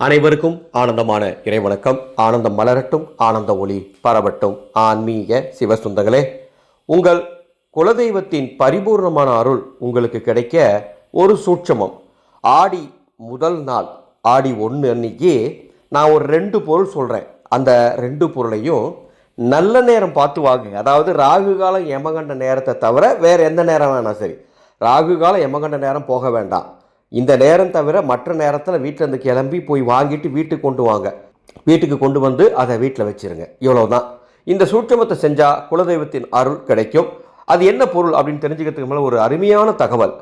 அனைவருக்கும் ஆனந்தமான இறைவணக்கம். ஆனந்தம் மலரட்டும் ஆனந்த ஒளி பரவட்டும். ஆன்மீக சிவசுந்தங்களே உங்கள் குலதெய்வத்தின் பரிபூர்ணமான அருள் உங்களுக்கு கிடைக்க ஒரு சூட்சமம். ஆடி முதல் நாள் ஆடி ஒன்று அன்னைக்கு நான் ஒரு ரெண்டு பொருள் சொல்கிறேன் அந்த ரெண்டு பொருளையும் நல்ல நேரம் பார்த்து வாங்குங்க. அதாவது ராகு காலம் யமகண்ட நேரத்தை தவிர வேறு எந்த நேரம் வேணாம் சரி. ராகு காலம் யமகண்ட நேரம் போக வேண்டாம். இந்த நேரம் தவிர மற்ற நேரத்தில் வீட்டில் இருந்து கிளம்பி போய் வாங்கிட்டு வீட்டுக்கு கொண்டு வாங்க. வீட்டுக்கு கொண்டு வந்து அதை வீட்டில் வச்சிருங்க. இவ்வளோதான் இந்த சூட்சமத்தை செஞ்சால் குலதெய்வத்தின் அருள் கிடைக்கும். அது என்ன பொருள் அப்படின்னு தெரிஞ்சுக்கிறதுக்கு மேலே ஒரு அருமையான தகவல்.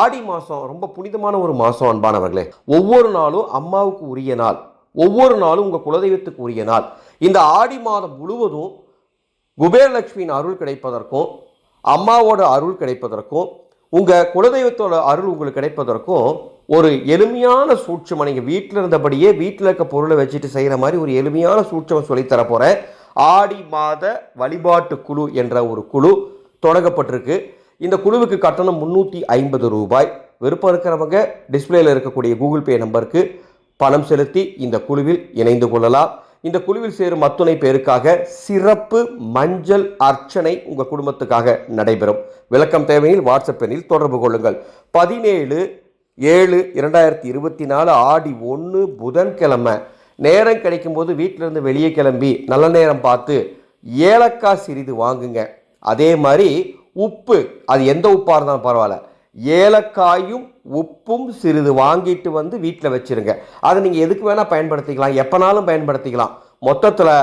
ஆடி மாதம் ரொம்ப புனிதமான ஒரு மாதம் அன்பானவர்களே. ஒவ்வொரு நாளும் அம்மாவுக்கு உரிய நாள். ஒவ்வொரு நாளும் உங்கள் குலதெய்வத்துக்கு உரிய நாள். இந்த ஆடி மாதம் முழுவதும் குபேரலட்சுமியின் அருள் கிடைப்பதற்கும் அம்மாவோட அருள் கிடைப்பதற்கும் உங்கள் குலதெய்வத்தோட அருள் உங்களுக்கு கிடைப்பதற்கும் ஒரு எளிமையான சூட்சமம் நீங்கள் வீட்டில் இருந்தபடியே வீட்டில் இருக்க பொருளை வச்சுட்டு செய்கிற மாதிரி ஒரு எளிமையான சூட்சம் சொல்லித்தர போகிறேன் ஆடி மாத வழிபாட்டு குழு என்ற ஒரு குழு தொடங்கப்பட்டிருக்கு. இந்த குழுவுக்கு கட்டணம் முந்நூற்றி ஐம்பது ரூபாய். விருப்பம் இருக்கிறவங்க டிஸ்பிளேயில் இருக்கக்கூடிய கூகுள் பே நம்பருக்கு பணம் செலுத்தி இந்த குழுவில் இணைந்து கொள்ளலாம். இந்த குழுவில் சேரும் அத்துணை பேருக்காக சிறப்பு மஞ்சள் அர்ச்சனை உங்கள் குடும்பத்துக்காக நடைபெறும். விளக்கம் தேவையில் வாட்ஸ்அப் எண்ணில் தொடர்பு கொள்ளுங்கள். பதினேழு ஏழு இரண்டாயிரத்தி இருபத்தி நாலு ஆடி ஒன்று புதன்கிழமை. நேரம் கிடைக்கும்போது வீட்டிலேருந்து வெளியே கிளம்பி நல்ல நேரம் பார்த்து ஏலக்காய் சிறிது வாங்குங்க. அதே மாதிரி உப்பு அது எந்த உப்பாக இருந்தாலும் பரவாயில்ல. ஏலக்காயும் உப்பும் சிறிது வாங்கிட்டு வந்து வீட்டில் வச்சிருங்க. அதை நீங்கள் எதுக்கு வேணால் பயன்படுத்திக்கலாம். எப்போனாலும் பயன்படுத்திக்கலாம். மொத்தத்தில்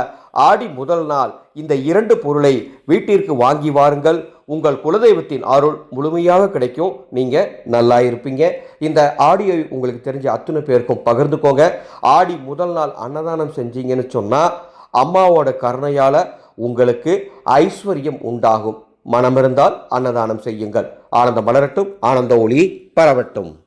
ஆடி முதல் நாள் இந்த இரண்டு பொருளை வீட்டிற்கு வாங்கி வாருங்கள். உங்கள் குலதெய்வத்தின் அருள் முழுமையாக கிடைக்கும். நீங்கள் நல்லா இருப்பீங்க. இந்த ஆடியை உங்களுக்கு தெரிஞ்ச அத்தனை பேருக்கும் பகிர்ந்துக்கோங்க. ஆடி முதல் நாள் அன்னதானம் செஞ்சீங்கன்னு சொன்னால் அம்மாவோட கருணையால் உங்களுக்கு ஐஸ்வர்யம் உண்டாகும். மனமிருந்தால் அன்னதானம் செய்யுங்கள். ஆனந்தம் மலரட்டும் ஆனந்த ஒளி பரவட்டும்.